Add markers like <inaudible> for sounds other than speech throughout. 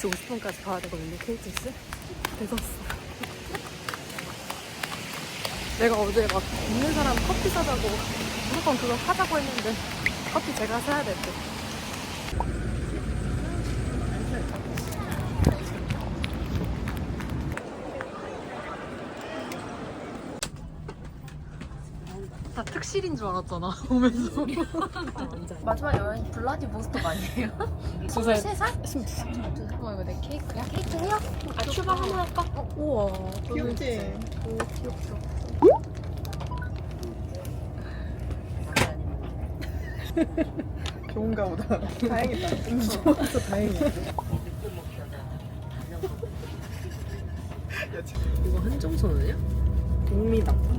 9시 50분까지 가야 되거든요, KTX. 늦었어. 내가 어제 막 있는 사람 커피 사자고 무조건 그거 사자고 했는데 커피 제가 사야 될 듯. 다 특실인 줄 알았잖아 <laughs> 오면서 마지막 여행 블라디보스토크 아니에요? 두 살. 23살? 어 이거 내 케이크야? 케이크 해요? 아 출발 한번 할까? 어, 우와 귀엽지? 오 귀엽다 좋은가 보다. <laughs> 다행이다. 음, 좋아서 다행이야. 이거 한정선이야? 동미다.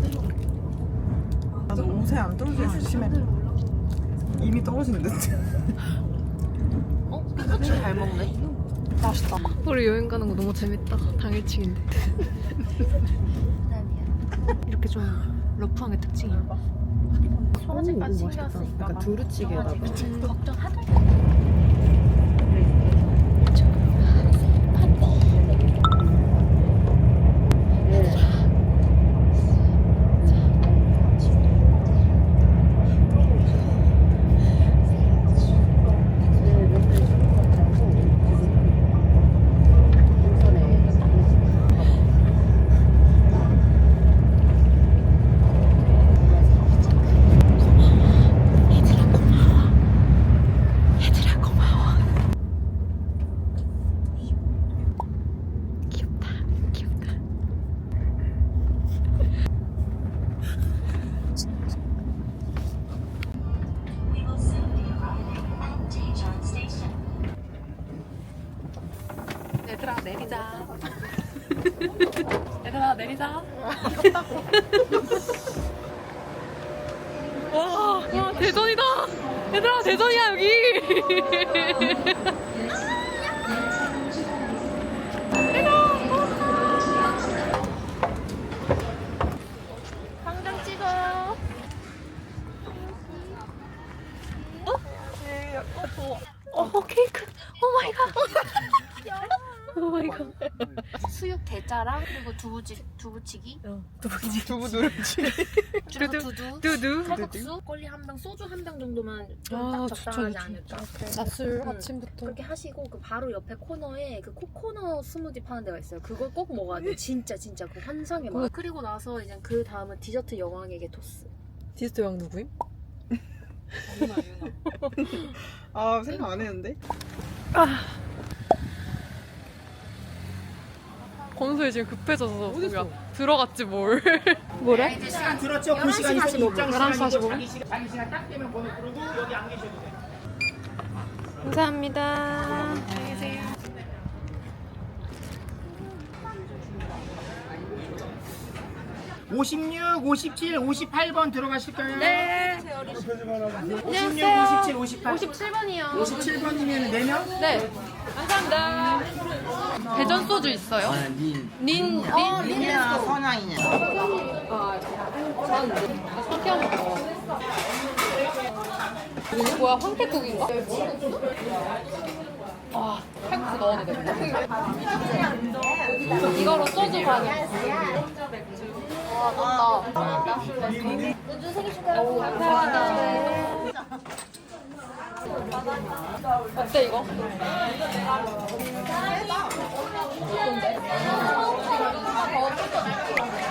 안 떨어져 조심해. 이미 떨어진 듯. 어? 고추 잘 먹네. 맛있다. 우리 여행 가는 거 너무 재밌다. 당일치기인데. <laughs> 이렇게 좀 러프한 게 특징이야. 소화제까지 챙겼으니까 약간 두루찌개에다가. 걱정 하들 내리자. <laughs> 얘들아 내리자. <laughs> 와, 와 대전이다. 얘들아 대전이야 여기 <laughs> 두부치기 <laughs> 두부 누르지. 두부 두두 두두 칼국수 꼴리 한 병 소주 한 병 정도만 좀 아, 딱 적당하지 좋죠. 않을까 낮술 응. 아침부터 그렇게 하시고 그 바로 옆에 코너에 그 코코넛 스무디 파는 데가 있어요. 그걸 꼭 먹어야 돼. 진짜 진짜 그 환상의 맛. 그리고 나서 이제 그 다음은 디저트 여왕에게 토스. 디스트 형 누구임? 유나 <laughs> 유나. 아 생각 안 했는데. 건소희 지금 급해져서 뭐야 들어갔지 뭘 <laughs> 뭐래? 이제 시간 들었죠? 그 11시 시간 있으면 45분. 입장 11시 시간이고 45분. 자기 시간, 자기 시간 딱 되면 번호 부르고 여기 안 계셔도 돼요. 감사합니다 안녕히 계세요 56, 57, 58번 들어가실까요? 네 56, 57, 58. 57번이요 57번이면 4명? 네 감사합니다 대전 소주 있어요? 닌 닌? 닌? 린이나 선양이냐? 삼켜 먹어 이거 뭐야 황태국인가? 아 팩스 넣어도 되겠다 이거로 소주 반이 와 맞다 은주 생일 축하해. 어때 이거?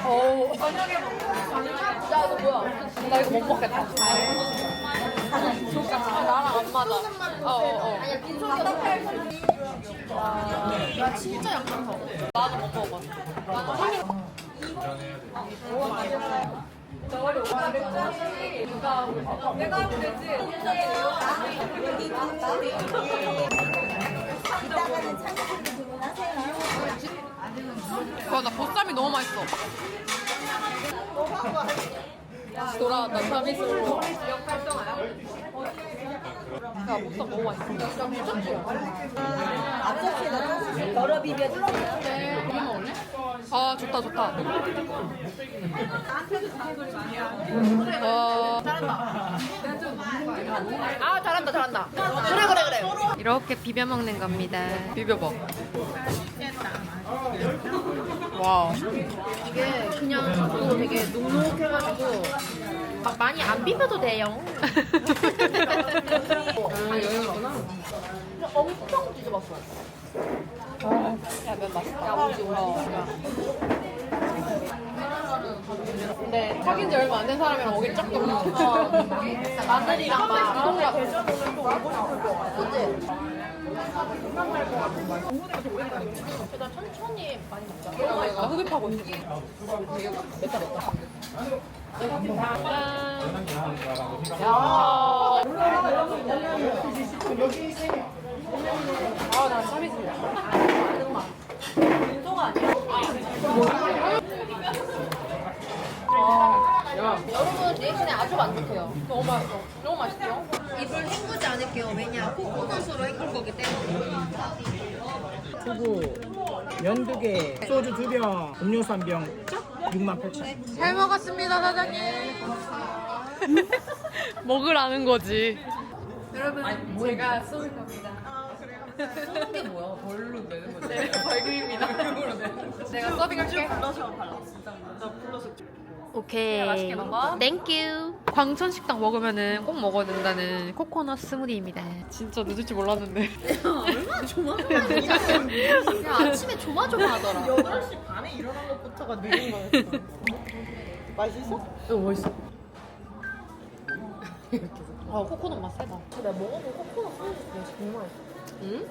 어우 나 이거 못 먹겠다 아, 나랑 안 맞아 어어어 야 진짜 약간 더. 나도 못 먹어봤어 와, 나 보쌈이 너무 맛있어. 다시 돌아왔다, 서비스로. 야, 보쌈 너무 맛있어. 덜어 비벼주세요. 네, 고기 먹을래? 아, 좋다, 좋다. 와. 아 잘한다 잘한다. 그래 그래 그래. 이렇게 비벼 먹는 겁니다. 비벼봐. 와. 이게 그냥 저도 되게 눅눅해가지고 막 많이 안 비벼도 돼요. 아, 여행이구나. 엄청 뒤져봤어. 야 면 맛있다. 야, 우지 올라와. 근데 사귄 지 얼마 안 된 사람이랑 오기 짝도 없어. 마늘이랑 막 이동락. 천천히 많이 먹자. 흡입하고 있어. 맵다. 야. 아, 나 참이슬. 여러분 리액션이 아주 만족해요. 너무 맛있어. 너무 맛있죠? 입을 헹구지 않을게요. 왜냐 코코넛으로 헹굴 거기 때문에. 두부, 면 두 개, 소주 두 병, 음료수 한 병, 6만 8천. 잘 먹었습니다, 사장님. <laughs> 먹으라는 거지. 여러분, 제가 쏘는 겁니다. 쏘는 게 뭐야? 벌로 내는 거지. 네, 벌금입니다. 벌금으로 내는 거지. 내가 서빙할게. 오케이. 맛있게 먹어. 땡큐. 광천식당 먹으면은 꼭 먹어야 된다는 코코넛 스무디입니다. 진짜 늦을 줄 몰랐는데. 얼마나 조마조마하냐. 야 아침에 조마조마하더라. 8시 반에 일어난 것부터가 늦은 거였어. 맛있어? 응, 멋있어. 아, 코코넛 맛 세다. 내가 먹어본 코코넛 중에 정말 응?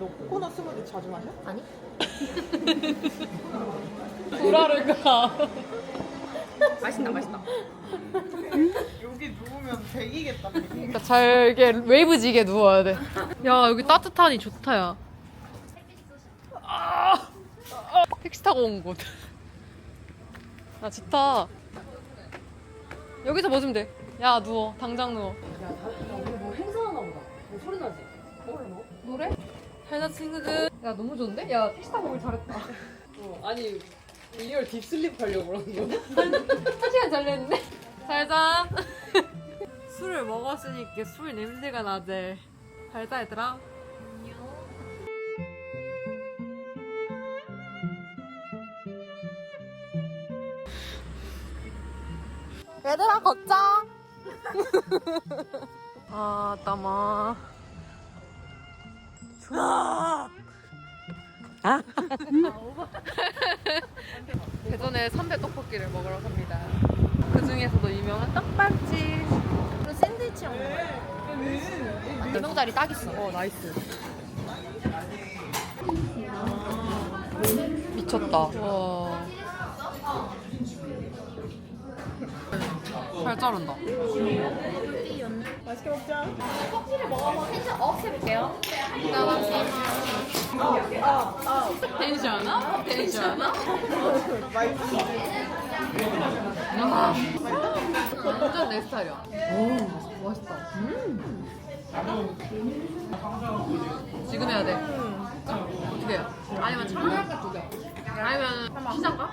너 코코넛 스무디 자주 마셔? 아니? <laughs> 불알을까? 맛있다 맛있다. 여기 누우면 배기겠다. 그러니까 잘게 웨이브지게 누워야 돼. 야 여기 따뜻하니 좋다 야. 아, 아, 택시 타고 온 곳. 아 좋다. 여기서 뭐좀 돼. 야 누워. 당장 누워. 뭐 행사하나 보다. 뭐 소리 나지? 노래? 잘자 친구들. 야 너무 좋은데? 야 택시 타고 오길 잘했다. 아니 리얼 딥슬립 하려고 그러는 거한 시간 잘렸는데? 잘자. <laughs> 술을 먹었으니까 술 냄새가 나지. 잘자 얘들아. 얘들아 걷자. <laughs> 아 따마. 좋 <laughs> 아. <laughs> 대전에 선배 떡볶이를 먹으러 갑니다. 그 중에서도 유명한 떡밥집. 그리고 샌드위치랑 먹어요. 명자리 딱 있어. 어 나이스. 미쳤다. 와. 잘 자른다. 맛있게 먹자. 커피를 먹어서 텐션 업 해볼게요. 텐션아? 텐션아? 맛있어. 완전 내 스타일이야. 오, 맛있다. 음. 지금 해야 돼. 두 개야. 아니면 참외할까 두 개. 아니면 피자인가?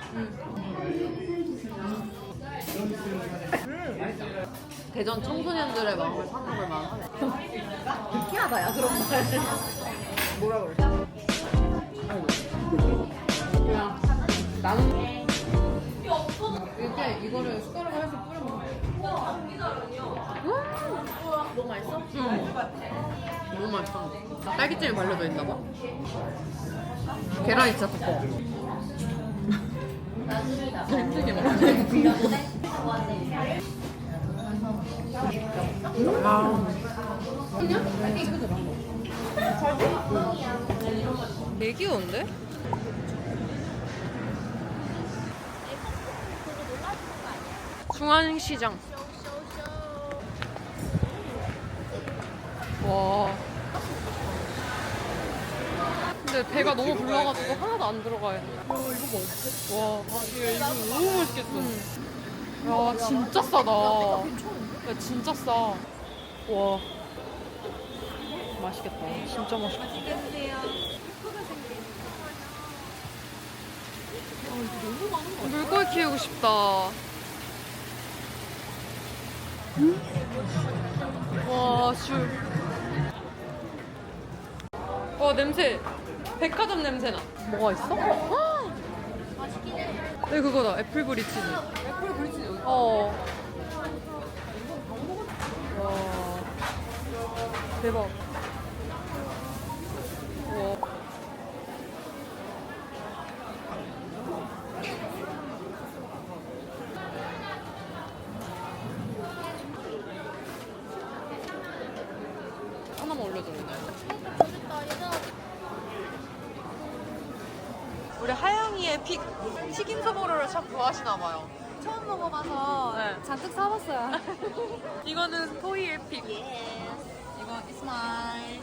대전 청소년들의 마음을 사는 걸 마음하네. 느끼하다 야 그런 말. 뭐라? 그냥 나는 이렇게 이거를 숟가락으로 해서 뿌려 먹어. 너무 맛있어? 응. 너무 맛있어. 딸기잼이 발려져 있나 봐. 계란이 진짜 두꺼워. 힘들게 먹네. 되게 귀여운데? 중앙시장. 와. 근데 배가 너무 불러가지고 하나도 안 들어가요. 와, 이거 봐. 와, 아, 얘 이거 너무 맛있겠어. 야, 진짜 싸다. 야, 진짜 싸. 와. 맛있겠다. 진짜 맛있겠다. 물고기 키우고 싶다. 와, 슈. 와, 냄새. 백화점 냄새 나. 뭐가 있어? <gasps> 헉! 네, 그거다. 애플 브리치즈. 애플 브리치즈? 어. 와. 대박. 와. 하나만 올려줘. 우리 하영이의 픽 튀김 소보로를 참 좋아하시나 봐요. 처음 먹어봐서 네. 잔뜩 사봤어요. <laughs> 이거는 토이의 픽. 이거 이스마일.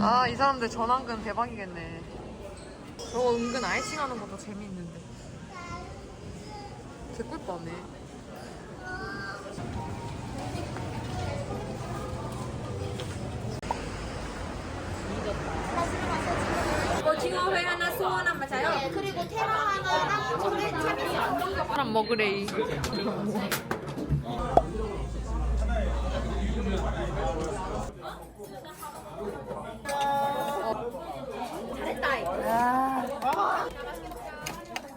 아, 이 사람들 전환근 대박이겠네. 저거 은근 아이싱 하는 것도 재미있는데. 개꿀빠네. 사람 이거.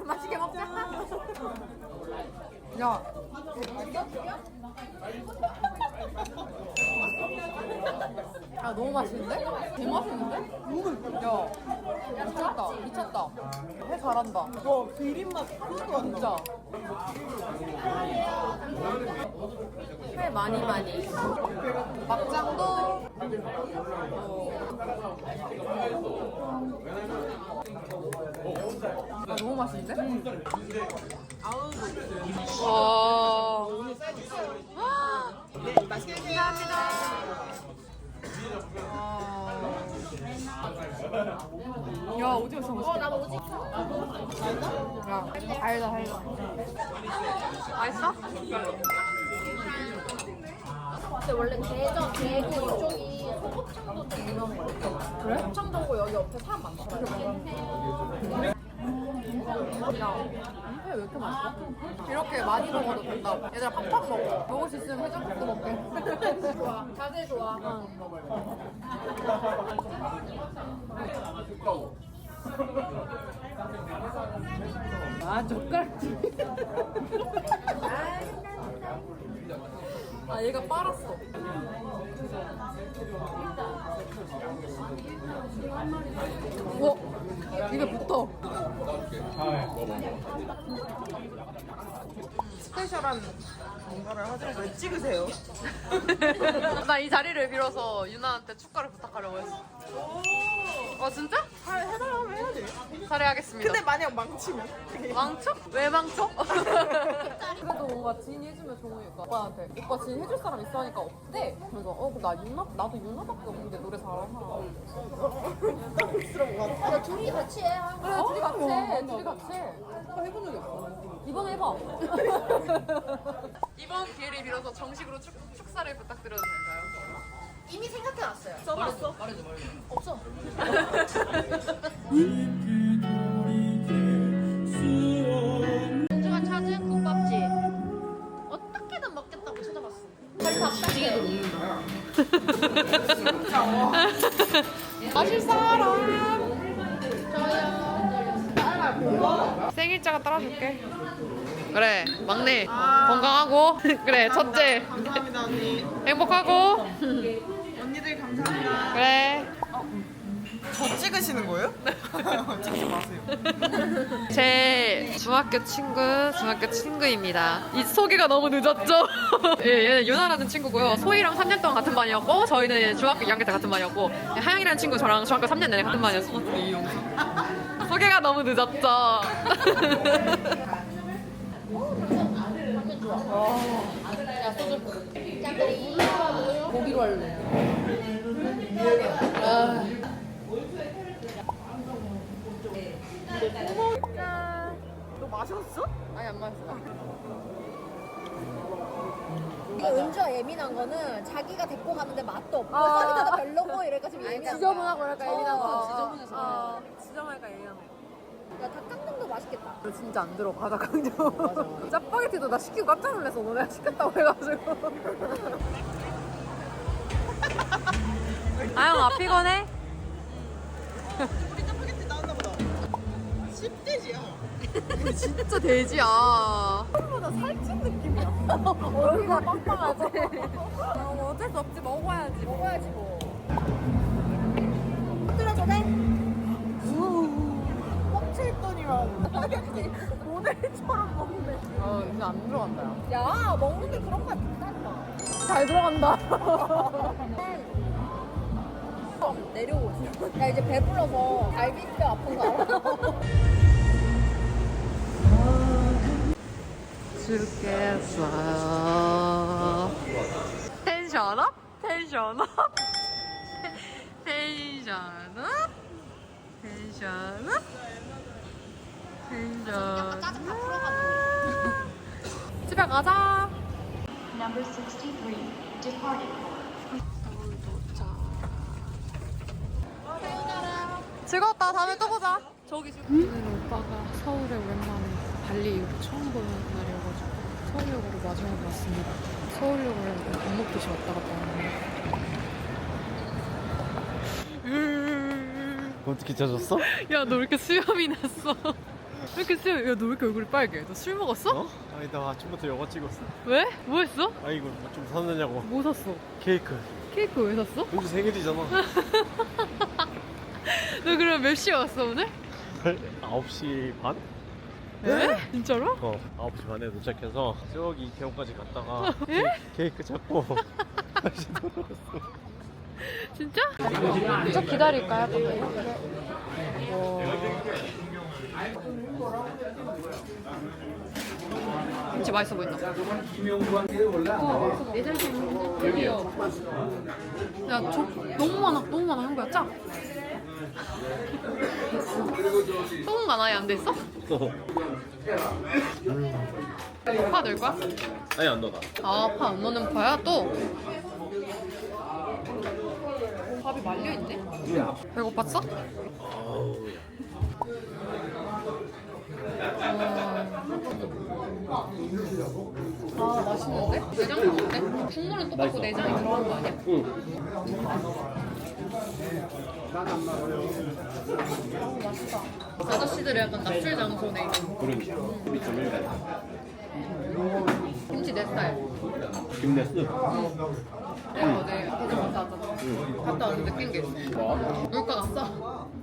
맛있게 먹자. 야. 야, 너무 맛있는데? 개 맛있는데? 야, 미쳤다. 미쳤다. 해 잘한다. 와 비린맛 하나도 안 나. 진짜. 회 많이 많이. 막장도. 아, 너무 맛있는데? 와. 야, 오징어 진짜 맛있다. 나도 오직 야, 달다, 달다. 맛있어? 근데 원래 대전, 대구 이쪽이 소곱창도 좀 유명한 거예요. 그래? 곱창전고 여기 옆에 사람 많더라고요. 야, 회왜 이렇게 맛있어? 이렇게 많이 먹어도 된다. 얘들아, 팍팍 먹어. 먹을 수 있으면 회장국도 먹게. 좋아. 자세 좋아. 아, 젓갈. 아, 얘가 빨았어. 어? 입에 붙어. 스페셜한 뭔가를 하자고 왜 찍으세요? <laughs> 나 이 자리를 빌어서 유나한테 축가를 부탁하려고 했어. 어, 진짜? 잘 해달라면 해야지. 잘해야겠습니다. 근데 만약 망치면 <laughs> 망쳐? 왜 망쳐? <laughs> 그래도 뭔가 진이 해주면 좋으니까 오빠한테 오빠 진 해줄 사람 있어 하니까 없대 그래서 어나 유나 나도 유나밖에 없는데 노래 잘하는 사람 같아. 야, 둘이 같이 해. 그래 둘이 같이 해 둘이 같이 해 해본 적이 없어 이번에 해봐 <laughs> 이번 기회를 빌어서 정식으로 축, 축사를 부탁드려도 될까요? 이미 생각해놨어요. 써봤어? 없어. 은주가 찾은 국밥집. 어떻게든 먹겠다고 찾아봤어. 마실 사람 <laughs> 생일자가 따라줄게 그래 막내 건강하고 <laughs> 그래 첫째 감사합니다 언니. 행복하고 언니들 감사합니다. 그래 저 찍으시는 거예요? <laughs> 찍지 마세요. 제 중학교 친구, 중학교 친구입니다. 이 소개가 너무 늦었죠? <laughs> 예, 얘는 유나라는 친구고요. 소희랑 3년 동안 같은 반이었고, 저희는 중학교 2학년 때 같은 반이었고, 하영이라는 친구 저랑 중학교 3년 내내 같은 반이었어. 소개가 너무 늦었죠? 고기로 할래. 아. 너 마셨어? 아니, 안 마셨어. 이게 은주가 예민한 거는 자기가 데리고 가는데 맛도 없고 아. 서비스도 별로고 이래가 지금 예민한 지저분하고 거야. 약간 예민한 거. 어, 지저분해서. 어, 지저분하니까 예민한 거. 야 닭강정도 맛있겠다. 진짜 안 들어가 닭강정 <laughs> 짜파게티도 나 시키고 깜짝 놀랐어 너네가 시켰다고 해가지고 <laughs> 아영 아 피곤해? 우리 짜파게티 나왔나 보다. 10대지야. 진짜 돼지야 <laughs> 얼굴가 빵빵하지. 어, 어쩔 수 없지 먹어야지 먹어야지 뭐. 들어줘 돼? 뻥칠더니만. 모델처럼 먹네. 어 이거 안 들어간다 야. 야 먹는데 그런 거 못한다. 잘 들어간다 <laughs> 내려오고 있어. 야 이제 배불러서 갈비뼈 아픈 거 알아? <laughs> 죽겠어요 텐션 업? 텐션 업? <laughs> 텐션 업? 텐션 업? 텐션업? <laughs> 집에 가자 Number 63, departed 즐거웠다. 다음에 또 보자. 저기 지금. 오늘 오빠가 서울에 오랜만에 발리 이후로 처음 보는 날이어가지고 서울역으로 마지막으로 왔습니다. 서울역으로 밥 먹듯이 왔다 갔다 하는데. 어떻게 찾았어? 야, 너 왜 이렇게 수염이 났어? 왜 이렇게 수염, 야, 너 왜 이렇게 얼굴이 빨개? 너 술 먹었어? 어? 아니 나 아침부터 영화 찍었어 왜? 뭐 했어? 아이고 뭐좀 사느냐고 뭐 샀어? 케이크 케이크 왜 샀어? 은주 생일이잖아 <laughs> 너 그럼 몇 시에 왔어, 오늘? 9시 반? 에? 진짜로? 어 9시 반에 도착해서 저기 이태원까지 갔다가 <laughs> 에? 케이크 찾고 <laughs> 다시 돌아왔어 진짜? 좀 기다릴까요? 김치 맛있어 보인다. 여기요. 야, 저 너무 많아, 너무 많아. 한 거야, 짜. 소금간 아예 안 됐어? 파 넣을 거야? 아니 안 넣어 아, 파 안 넣는 파야 또? 밥이 말려 있네? 배고팠어? 아, 맛있는데? 내장 같은데? 국물은 똑같고 내장이 들어간 거 아니야? 응. 맛있다. 아저씨들이 약간 납출 장소네. 그러니까 2.1배 김치 내 스타일. 김내스 내가 어제 대전 갔다 왔잖아. 갔다 왔는데 느낀 게 있어. 물가가 싸.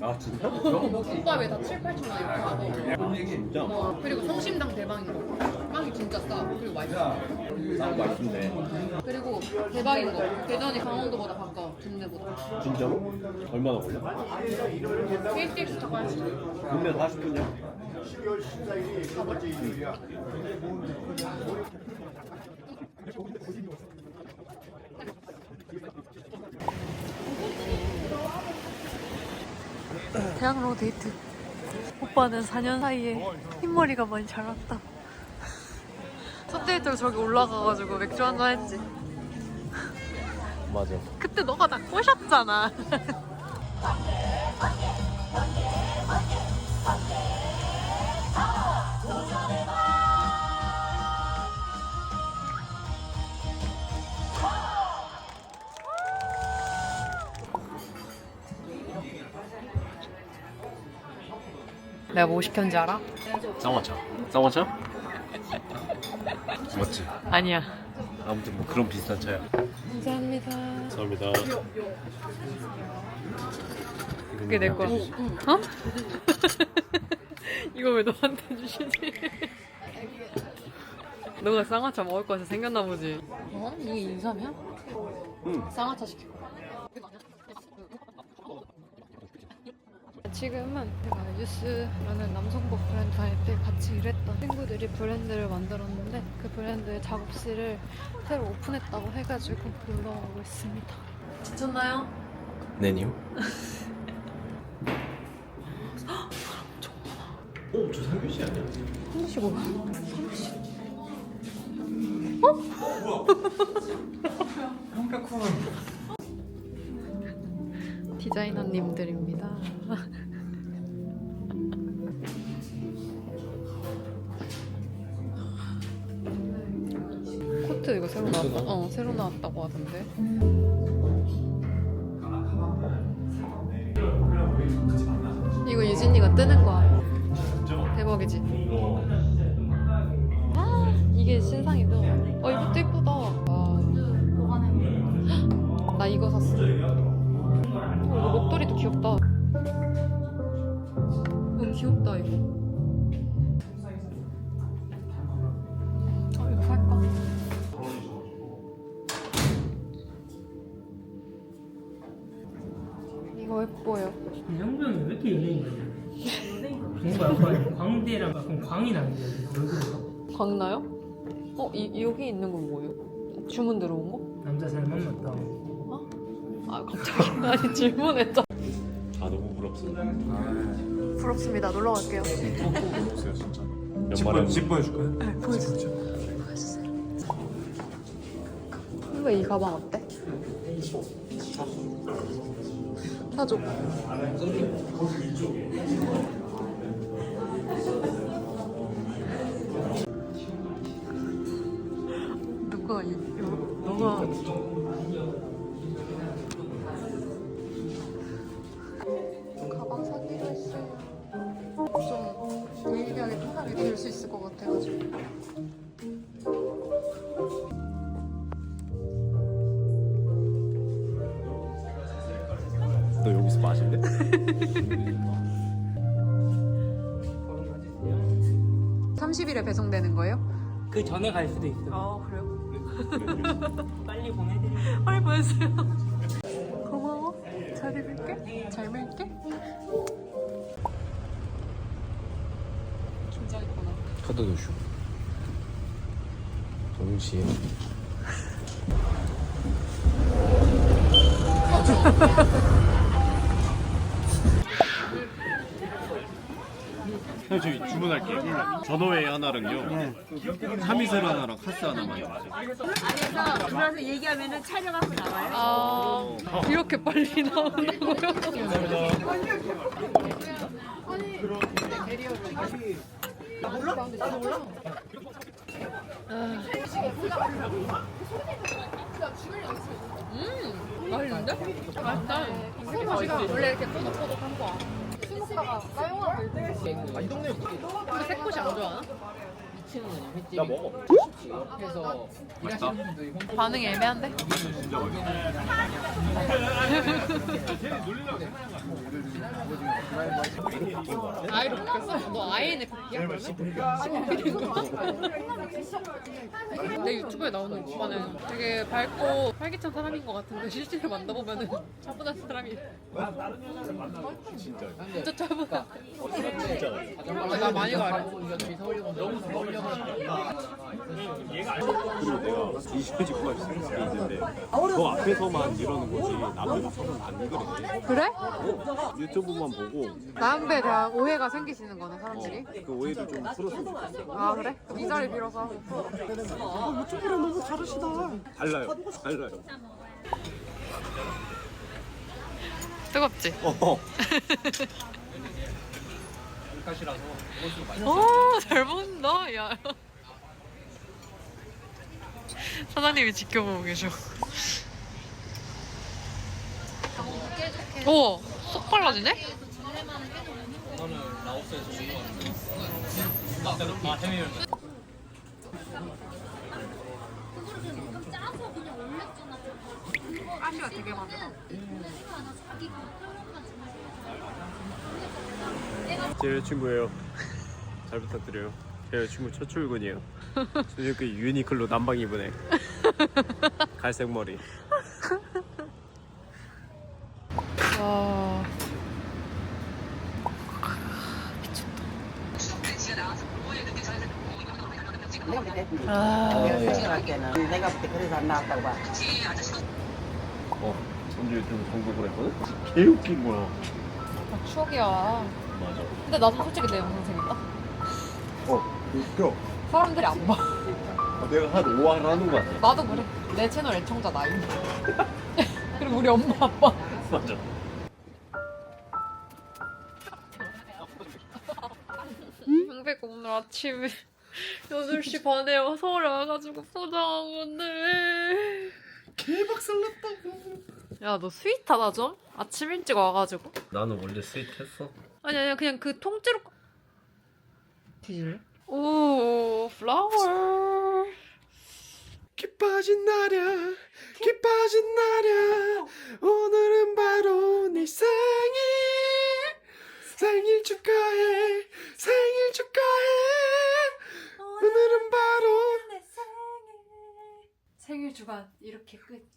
아 진짜? 국밥에 다 7, 8천 원 이렇게 하고. 진짜? 어, 그리고 성심당 대박인 거. 빵이 진짜 싸. 그리고 맛있어. 아 맛있네 그리고 대박인 거. 대전이 강원도보다 가까워. 김내보다. 진짜로? 얼마나 걸려? KTX 타고 한 시간. 근데 40분이야? 대학로 데이트. 오빠는 4년 사이에 흰머리가 많이 자랐다. <laughs> 첫 데이트로 저기 올라가가지고 맥주 한잔 했지. 맞아 그때 너가 나 꼬셨잖아. <laughs> 내가 뭐 시켰는지 알아? 쌍화차 쌍화차? 맞지? 아니야. 아무튼 뭐 그런 비슷한 차야 감사합니다. 감사합니다 그게 내 거야. 어? <laughs> 이거 왜 너한테 주시지? 너가 쌍화차 먹을 거에서 생겼나 보지. 어? 이게 인삼이야? 응. 쌍화차 시킬 거야. 지금은 제가 유스라는 남성복 브랜드 다닐 때 같이 일했던 친구들이 브랜드를 만들었는데 그 브랜드의 작업실을 새로 오픈했다고 해가지고 놀러 오고 있습니다. 지쳤나요? 네니요? 어? 저 상규씨 아니야? 한시 뭐야? <laughs> 디자이너님들입니다. 새로 나왔다고 하던데. 이거 유진이가 뜨는 거야. 대박이지. 아, 이게 신상이다. 어, 이것도 예쁘다. 와. 나 이거 샀어. 어, 목도리도 귀엽다. 응, 귀엽다, 이거. 이거 예뻐요. 영병이 왜 이렇게 연예인 같냐? 뭔가 약간 광대랑 약간 광이 나는데 얼굴에서 광나요? 어, 이, 여기 있는 건 뭐예요? 주문 들어온 거? 남자 잘 만났다. 아, 갑자기. <laughs> 아니, 질문했잖아. 아 너무 부럽습니다. 부럽습니다. 놀러 갈게요. 보세요 진짜. 연말에 집 보여줄까요? 네, 보여주세요. 보여주세요. 이거 이 가방 어때? 사줘. 누가 이 요- 너가 배송되는 거예요? 그 전에 갈 수도 있어. 아 그래요? <laughs> 빨리 보내드릴게요. 빨리 보내주세요. 고마워. 잘 입을게. 잘 밀게. 긴장했구나. 카드 도 슈. 동시에. 저희 주문할게요. 전어회 하나랑요. 참이슬 하나랑 카스 하나만. 들어서 얘기하면은 촬영하고 나와요. 아 이렇게 빨리 나온다고요? 음 맛있는데? 맛있다. 맛이가 원래 이렇게 꼬독꼬독한 거야. 술 먹다가 사용하고 근데 새꽃이 안 좋아하나? 나 먹어. 맛있다. 반응이 애매한데? 아이로 바뀌었어? 너 아이엔의 그러면? <laughs> 내 유튜브에 나오는 오빠는 되게 밝고 활기찬 사람인 것 같은데 실제로 만나보면은 <laughs> 차분한 사람이 진짜 차분한 진짜 나 많이 가려 내가 20회집까지 생각해 있는데 너 앞에서만 이러는 거지 남들 앞에서는 안 그래. 그래? 유튜브만 보고 나한테 대한 오해가 생기시는 거네 사람들이 그 오해를 좀 풀었으면 좋겠어. 아 그래? 이 자리 빌어서 유튜브랑 너무 다르시다. 달라요. 달라요. 뜨겁지? 어. <laughs> 오, 잘 먹는다, 야. 사장님이 지켜보고 계셔. 오, 쏙 발라지네? 가시가 되게 많다. 제 여자친구예요. 잘 부탁드려요. 제 여자친구 첫 출근이에요. 저녁에 유니클로 남방 입으네. 갈색 머리. 와. 내가 생각할 때는 내가 볼때 그래서 안 나왔다고 봐. 어, 전주 유튜브 공격을 했거든? 개 웃긴 거야. 아, 추억이야. 맞아. 근데 나도 솔직히 내 영상 재밌다. 어, 웃겨. 사람들이 안 봐. 어, 내가 한 5화 하는 거 같아. 나도 그래. 내 채널 애청자 나이. <laughs> 그리고 우리 엄마 아빠. 맞아. 형백 오늘 아침에 <laughs> 8시 반에 서울에 와가지고 포장한 건데. 개박살났다고. 야, 너 스윗하다 좀? 아침 일찍 와가지고. 나는 원래 스윗했어. 아니, 아니, 그냥 그 통째로. 뒤질래? 오, 플라워. 기빠진 날이야, 기빠진 날이야. 오늘은 바로 네 생일. 생일 축하해, 생일 축하해. 오늘은 바로 생일 주간 이렇게 끝.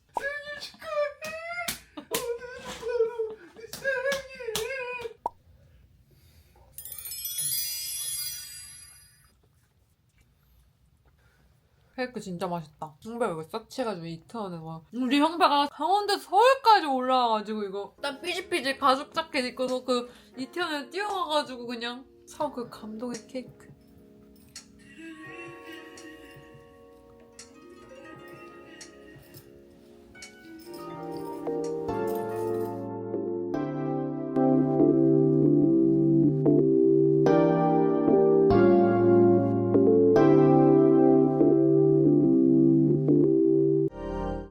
케이크 진짜 맛있다. 형배 이거 서치해가지고 이태원에 막 우리 형배가 강원도 서울까지 올라와가지고 이거 난 삐질삐질 가죽 자켓 입고서 그 이태원에 뛰어와가지고 그냥 사온 그 감동의 케이크.